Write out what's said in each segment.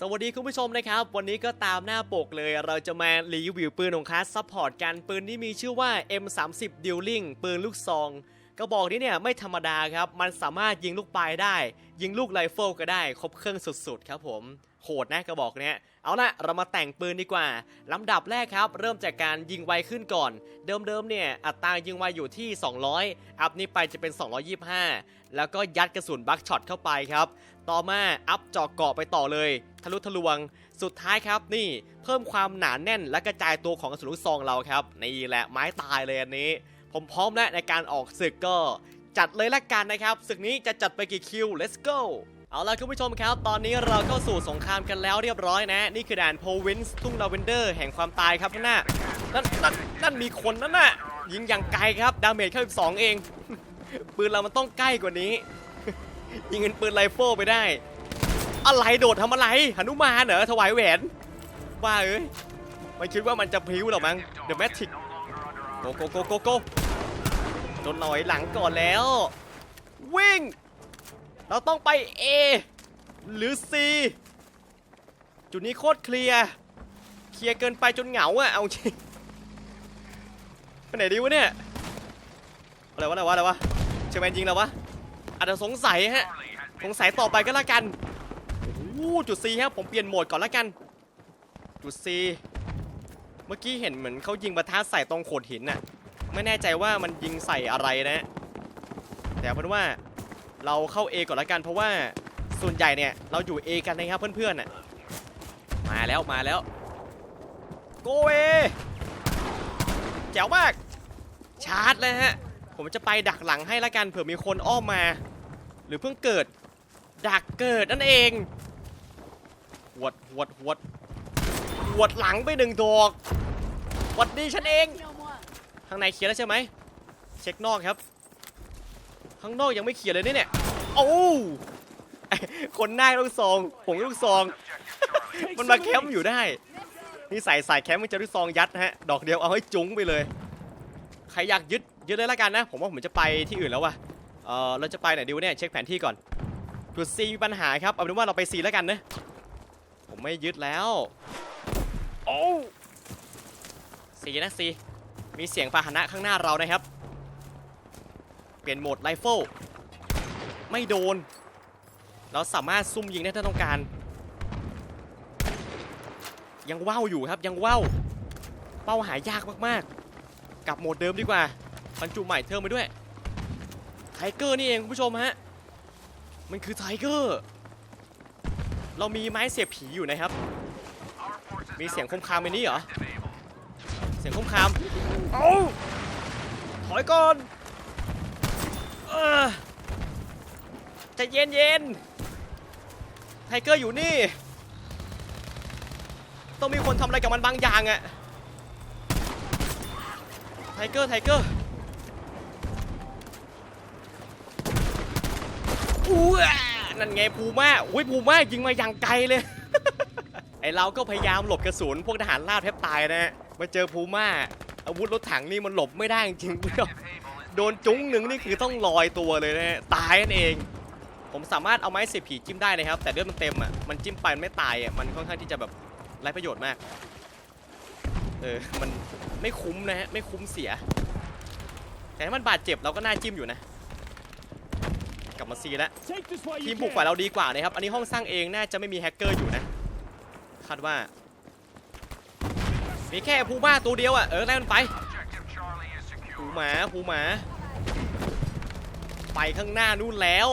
สวัสดีคุณผู้ชมนะครับ วันนี้ก็ตามหน้าปกเลย เราจะมารีวิวปืนของคลาสซัพพอร์ตกันปืนที่มีชื่อว่า M30 Dueling ปืนลูกซองกระบอกนี้เนี่ยไม่ธรรมดาครับ มันสามารถยิงลูกปลายได้ ยิงลูกไรเฟิลก็ได้ ครบเครื่องสุดๆครับผม โหดนะกระบอกเนี้ย เอาละเรามาแต่งปืนดีกว่าลำดับแรกครับ เริ่มจากการยิงไวขึ้นก่อน เดิมๆเนี่ยอัตรายิงไวอยู่ที่ 200 อัพนี้ไปจะเป็น 225 แล้วก็ยัดกระสุนบัคช็อตเข้าไปครับ ต่อมาอัพเจาะเกาะไปต่อเลย ทะลุทะลวง สุดท้ายครับนี่เพิ่มความหนาแน่นและกระจายตัวของกระสุนลูกซองเราครับนี่แหละไม้ตายเลยอันนี้ ผมพร้อมแล้วในการออกศึกก็ จัดเลยละกันนะครับศึกนี้จะจัดไปกี่คิว let's go เอาล่ะคุณผู้ชมครับ ตอนนี้เราเข้าสู่สงครามกันแล้วเรียบร้อยนะ นี่คือด่านโพวินส์ทุ่งลาเวนเดอร์แห่งความตายครับข้างหน้านั่นนั่นนั่นมีคนนั่นน่ะยิงอย่างไกลครับ ดาเมจแค่12 เอง ปืนเรามันต้องใกล้กว่านี้ ยิงเป็นปืนไรเฟิลไปได้ อะไรโดดทำอะไรหนุมานเหรอถวายแหวนว่าเอ้ยมันคิดว่ามันจะพิ้วหรอมั้งเดอะแมทริกโกโกโกโกโกโดนหน่อยหลังก่อนแล้ว วิ่ง เราต้องไป A หรือ C จุดนี้โคตรเคลียร์ เคลียร์เกินไปจนเหงาอะเอาจริงไปไหนดีวะเนี่ย อะไรวะอะไรวะอะไรวะเชอร์แมนยิงแล้ววะ อาจจะสงสัยฮะ สงสัยต่อไปก็แล้วกันโอ้จุด C ครับผมเปลี่ยนโหมดก่อนแล้วกัน จุด C เมื่อกี้เห็นเหมือนเขายิงประทัดใส่ตรงโขดหินน่ะ ไม่แน่ใจว่ามันยิงใส่อะไรนะ แต่เอาเป็นว่า เราเข้า A ก่อนล้วกันเพราะว่าส่วนใหญ่เนี่ยเราอยู่ A กันนะครับเพื่อนๆน่ะมาแล้วมาแล้วโกเอแจ๋วมาก ชาร์จเลยฮะ ผมจะไปดักหลังให้ล้วกันเผื่อมีคนอ้อมมา หรือเพิ่งเกิด ดักเกิดนั่นเองหวดหวดหวดหวดหลังไปหนึ่งดอกหวดดีฉันเองข้างในเคลียร์แล้วใช่ไหมเช็คนอกครับ ข้างนอกยังไม่เคลียร์เลยเนี่ยเนี่ยโอ้คนหน้าลูกซองผมลูกซอง มันมาแคมป์อยู่ได้นี่ใส่ใส่แคมป์มันจะลูกซองยัดฮะดอกเดียวเอาให้จุ้งไปเลย ใครอยากยึดยึดเลยละกันนะ ผมว่าผมจะไปที่อื่นแล้วว่ะเออเราจะไปไหนดีวะเนี่ยเช็คแผนที่ก่อนจุด C มีปัญหาครับเอาเป็นว่าเราไป C แล้วกันนะผมไม่ยึดแล้วโอ้ C นะ C มีเสียงพาหนะข้างหน้าเรานะครับ เปลี่ยนโหมดไรเฟิลไม่โดน เราสามารถซุ่มยิงได้ถ้าต้องการ ยังว่าวอยู่ครับยังว่าวเป้าหายากมากๆ กลับโหมดเดิมดีกว่าบรรจุใหม่เทิมไปด้วยไทเกอร์นี่เองคุณผู้ชมฮะมันคือไทเกอร์เรามีไม้เสียบผีอยู่นะครับ มีเสียงคมคามในนี้เหรอ เสียงคมคาม เอาถอยก่อน ใจะเย็นเย็นไทเกอร์อยู่นี่ ต้องมีคนทำอะไรกับมันบางอย่างอะไทเกอร์ไทเกอร์อู้นั่นไงภูมาอุ้ยภูมายิงมาอย่างไกลเลย ไอเราก็พยายามหลบกระสุนพวกทหารลาดแทบตายนะฮะมาเจอภูมาอาวุธรถถังนี่มันหลบไม่ได้จริงๆเพื่อน โดนจุ้งหนึ่งนี่คือต้องลอยตัวเลยนะฮะตายนั่นเอง ผมสามารถเอาไม้เสียบผีจิ้มได้นะครับ แต่เลือดมันเต็มอะมันจิ้มไปมันไม่ตายอะมันค่อนข้างที่จะแบบไร้ประโยชน์มากเออมันไม่คุ้มนะฮะไม่คุ้มเสีย แต่ถ้ามันบาดเจ็บเราก็น่าจิ้มอยู่นะ กลับมาซีแล้วทีมบุกฝ่ายเราดีกว่านะครับ อันนี้ห้องสร้างเองน่าจะไม่มีแฮกเกอร์อยู่นะคาดว่ามีแค่ภูมาตัวเดียวอะเออไล่มันไป ภูหมาภูหมา ไปข้างหน้านู่นแล้ว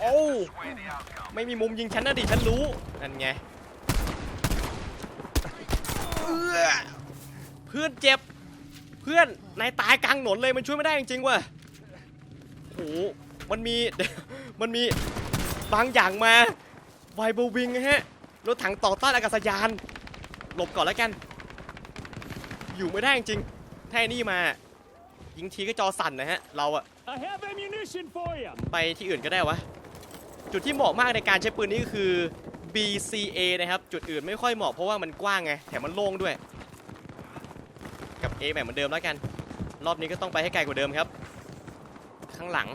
โอ้ ไม่มีมุมยิงฉันนะดิฉันรู้ นั่นไงเอื้อเพื่อนเจ็บ เพื่อนนายตายกลางถนนเลยมันช่วยไม่ได้จริงๆว่ะโอ้โหมันมี มันมีบางอย่างมาไวเบลวิงฮะ รถถังต่อต้านอากาศยาน หลบก่อนแล้วกัน อยู่ไม่ได้จริงๆ ถ้าไอ้นี่มา ยิงทีก็จอสั่นนะฮะ เราอะ I have ammunition for you. ไปที่อื่นก็ได้วะ จุดที่เหมาะมากในการใช้ปืนนี้ก็คือ BCA นะครับ จุดอื่นไม่ค่อยเหมาะเพราะว่ามันกว้างไง แถมมันโล่งด้วย กับ A แบบเหมือนเดิมแล้วกัน รอบนี้ก็ต้องไปให้ไกลกว่าเดิมครับ ข้างหลัง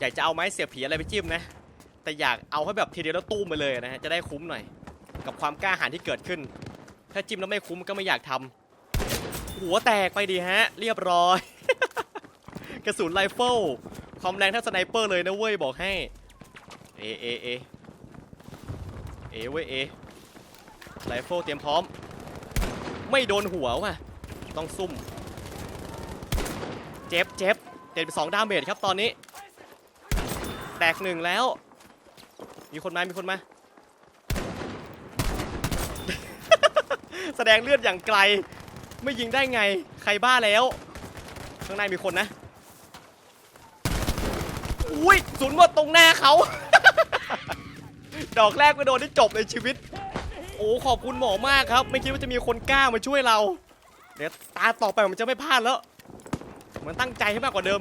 อยากจะเอาไม้เสียบผีอะไรไปจิ้มนะ แต่อยากเอาให้แบบทีเดียวแล้วตู้มไปเลยนะฮะ จะได้คุ้มหน่อย กับความกล้าหาญที่เกิดขึ้น ถ้าจิ้มแล้วไม่คุ้มก็ไม่อยากทำ หัวแตกไปดีฮะ เรียบร้อย กระสุนไรเฟิลความแรงเท่าสไนเปอร์เลยนะเว้ยบอกให้ เอเอเอเอเว้ยเอไรเฟิลเตรียมพร้อม ไม่โดนหัวว่ะ ต้องซุ่ม เจ็บเจ็บเจ็บไปสองดาเมจครับตอนนี้ แตกหนึ่งแล้ว มีคนมา มีคนมา แสดงเลือดอย่างไกล ไม่ยิงได้ไง ใครบ้าแล้ว ข้างในมีคนนะ อุ้ยศูนย์หมดตรงหน้าเขา ดอกแรกไม่โดนที่จบในชีวิต โอ้ขอบคุณหมอมากครับ ไม่คิดว่าจะมีคนกล้ามาช่วยเรา เดี๋ยวตาต่อไปมันจะไม่พลาดแล้ว มันตั้งใจให้มากกว่าเดิม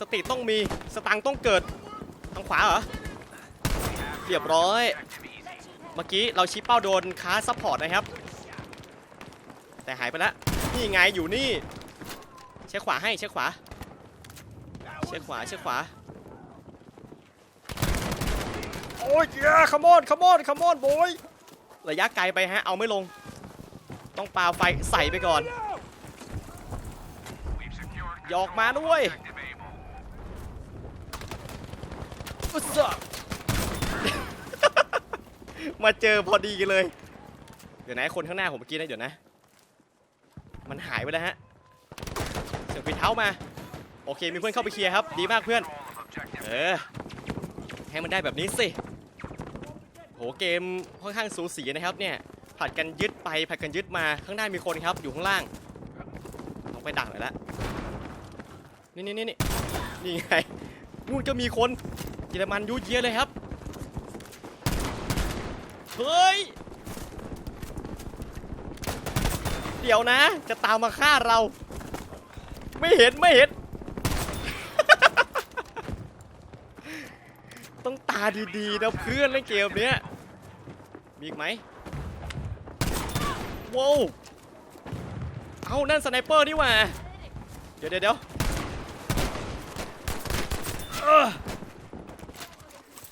สติต้องมี สตังต้องเกิด ทางขวาเหรอ เรียบร้อย เมื่อกี้เราชี้เป้าโดนค้าซัพพอร์ตนะครับ แต่หายไปแล้วนี่ไงอยู่นี่เช็คขวาให้เช็คขวาเช็คขวาเช็คขวาโอ้ยเยขมอนขมอนขมอนโบยระยะไกลไปฮะเอาไม่ลง ต้องปาไฟใส่ไปก่อนหยอกมาด้วยมาเจอพอดีเลย เดี๋ยวนะคนข้างหน้าผมเมื่อกี้นะเดี๋ยวนะ มันหายไปแล้วฮะเสียงปีเท้ามา โอเคมีเพื่อนเข้าไปเคลียร์ครับ ดีมากเพื่อน เออ ให้มันได้แบบนี้สิ โหเกมค่อนข้างสูสีนะครับเนี่ยผัดกันยึดไปผัดกันยึดมาข้างหน้ามีคนครับ อยู่ข้างล่างต้องไปดักหน่อยละนี่นี่นี่นี่นี่ไงนู่นก็มีคนเยอรมันยุดเยียเลยครับ เฮ้ย เดี๋ยวนะ จะตามมาฆ่าเรา ไม่เห็นไม่เห็น ต้องตาดีๆนะเพื่อนเล่นเกมเนี้ยมีอีกไหมว้าวเอานั่นสไนเปอร์นี่หว่า เดี๋ยวเดี๋ยวเดี๋ยว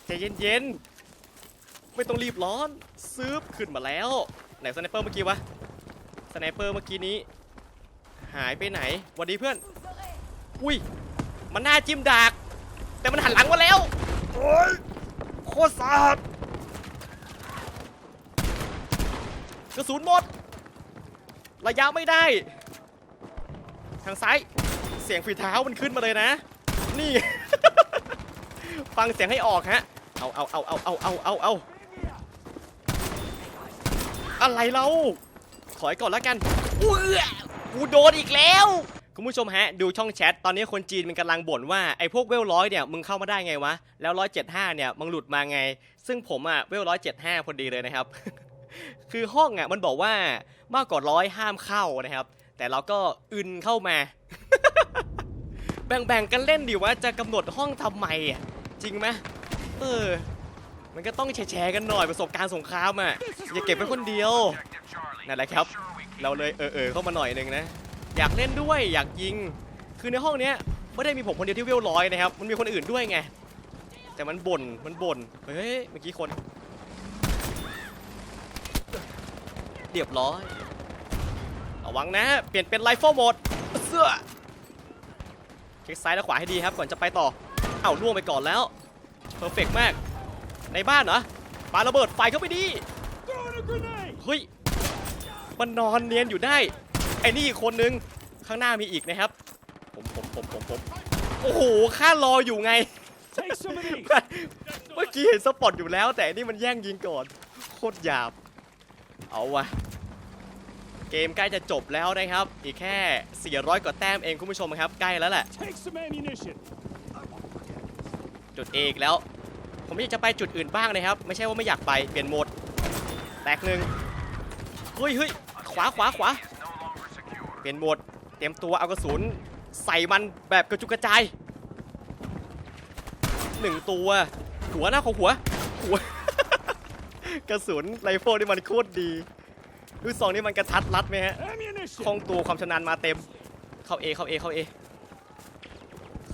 ใจเย็นๆ ไม่ต้องรีบร้อน ซืบขึ้นมาแล้ว ไหนสไนเปอร์เมื่อกี้วะ สไนเปอร์เมื่อกี้นี้ หายไปไหนวันดีเพื่อน อุ้ย มันหน้าจิ้มดาก แต่มันหันหลังมาแล้วโอ้ยโคตรสาหัสกระสุนหมด ระยะไม่ได้ ทางซ้าย เสียงฝีเท้ามันขึ้นมาเลยนะ นี่ ฟังเสียงให้ออกฮะ เอาเอาเอาเอาเอาเอาเอาอะไรเรา อยก่อนแล้วกันอุ้ยกูโดนอีกแล้วคุณผู้ชมฮะดูช่องแชทตอนนี้คนจีนมันกำลังบ่นว่าไอ้พวกเวลร้อยเนี่ยมึงเข้ามาได้ไงวะแล้วร้อยเจ็ดห้าเนี่ยมึงหลุดมาไง ซึ่งผมอะเวลร้อยเจ็ดห้าพอดีเลยนะครับ คือห้องอะมันบอกว่ามากกว่าร้อยห้ามเข้านะครับ แต่เราก็อึนเข้ามา แบ่งๆกันเล่นดิว่าจะกำหนดห้องทำไมอะจริงไหมเออ มันก็ต้องแชร์ๆกันหน่อยประสบการณ์สงครามอะอย่าเก็บไว้คนเดียว นั่นแหละครับ เราเลยเออเออเข้ามาหน่อยหนึ่งนะ อยากเล่นด้วยอยากยิง คือในห้องเนี้ยไม่ได้มีผมคนเดียวที่เวลร้อยนะครับ มันมีคนอื่นด้วยไง แต่มันบ่น มันบ่น เฮ้ย เมื่อกี้คน เรียบร้อย ระวังนะ เปลี่ยนเป็นไ i เฟิลโหมด เสื้อเช็คซ้ายและขวาให้ดีครับก่อนจะไปต่อ เอ้าล่วงไปก่อนแล้ว เพอร์เฟกมาก ในบ้านเหรอปาระเบิดไฟเข้าไปดี เฮ้ย มันนอนเนียนอยู่ได้ ไอ้นี่อีกคนนึง ข้างหน้ามีอีกนะครับ ผมผมผมผมผมโอ้โหข้ารออยู่ไง Take some of these! เมื่อกี้เห็นสปอตอยู่แล้ว แต่อันนี่มันแย่งยิงก่อน โคตรหยาบ เอาวะเกมใกล้จะจบแล้วนะครับ อีกแค่ 400 กว่าแต้มเองคุณผู้ชมครับ ใกล้แล้วแหละ Take some ammunition! จุด A อีกแล้ว ผมอยากจะไปจุดอื่นบ้างนะครับ ไม่ใช่ว่าไม่อยากไป เปลี่ยนโหมด แตกหนึ่งเฮ้ยเฮ้ย ขวาขวาขวาเปลี่ยนโหมดเตรียมตัวเอากระสุน ใส่มันแบบกระจุกกระจายหนึ่งตัว หัวหน้าของหัวหัว กระสุนไรเฟิลนี่มันโคตรดีลูกซองนี่มันกระทัดรัดไหมฮะคล่องตัวความชำนาญมาเต็ม เข้า A เข้า A เข้า A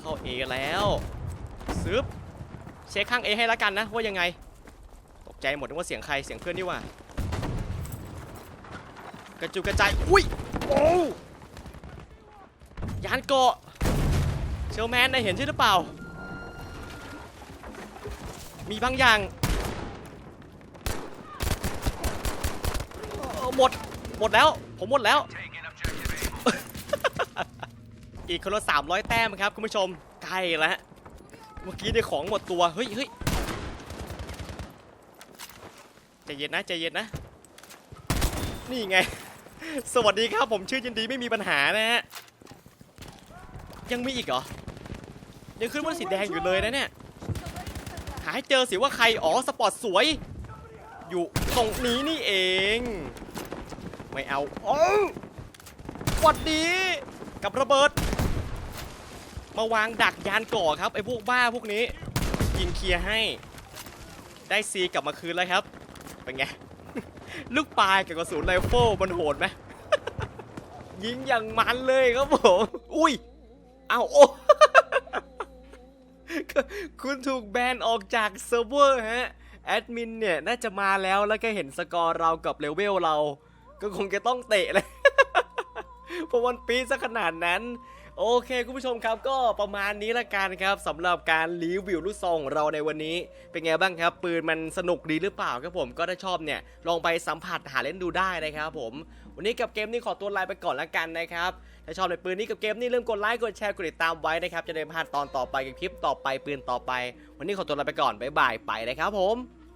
เข้า A แล้วซึบเช็คข้าง A ให้แล้วกันนะว่ายังไง ตกใจหมดนึกว่าเสียงใครเสียงเพื่อนนี่ว่า กระจุยกระจายอุ้ยโอ้ยานเกาะเชลแมนนายเห็นใช่หรือเปล่า มีบางอย่างหมดหมดแล้ว ผมหมดแล้ว อีกคนละ300 แต้มครับคุณผู้ชมใกล้แล้วเมื่อกี้ได้ของหมดตัว เฮ้ยเฮ้ยใจเย็นนะใจเย็นนะ นี่ไง สวัสดีครับผมชื่อยินดีไม่มีปัญหานะฮะ ยังมีอีกเหรอ ยังขึ้นว่าสีแดงอยู่เลยนะเนี่ย หาให้เจอสิว่าใคร อ๋อ สปอร์ตสวย อยู่ตรงนี้นี่เอง ไม่เอาโอ้หวัดดี กับระเบิด มาวางดักยานก่อครับไอ้พวกบ้าพวกนี้ยิงเคลียร์ให้ ได้ซีกลับมาคืนแล้วครับ เป็นไง ลูกปลายกับกระสุนไรเฟิลมันโหดไหม ยิงอย่างมันเลยครับผม อุ้ย เอาโอ้ คุณถูกแบนออกจากเซิร์ฟเวอร์ฮะ แอดมินเนี่ย น่าจะมาแล้วแล้วก็เห็นสกอร์เรากับเลเวลเรา ก็คงจะต้องเตะเลยเพราะมันปีซะขนาดนั้น โอเคคุณผู้ชมครับก็ประมาณนี้ละกันครับสำหรับการรีวิวลูกซองของเราในวันนี้ เป็นไงบ้างครับ ปืนมันสนุกดีหรือเปล่าครับผมก็ถ้าชอบเนี่ยลองไปสัมผัสหาเล่นดูได้นะครับผม วันนี้กับเกมนี้ขอตัวลาไปก่อนละกันนะครับถ้าชอบในปืนนี้กับเกมนี้ลืมกดไลค์กดแชร์กดติดตามไว้นะครับจะได้ไม่พลาดตอนต่อไปกับคลิปต่อไปปืนต่อไป วันนี้ขอตัวลาไปก่อนบ๊ายบายไปเลยครับผม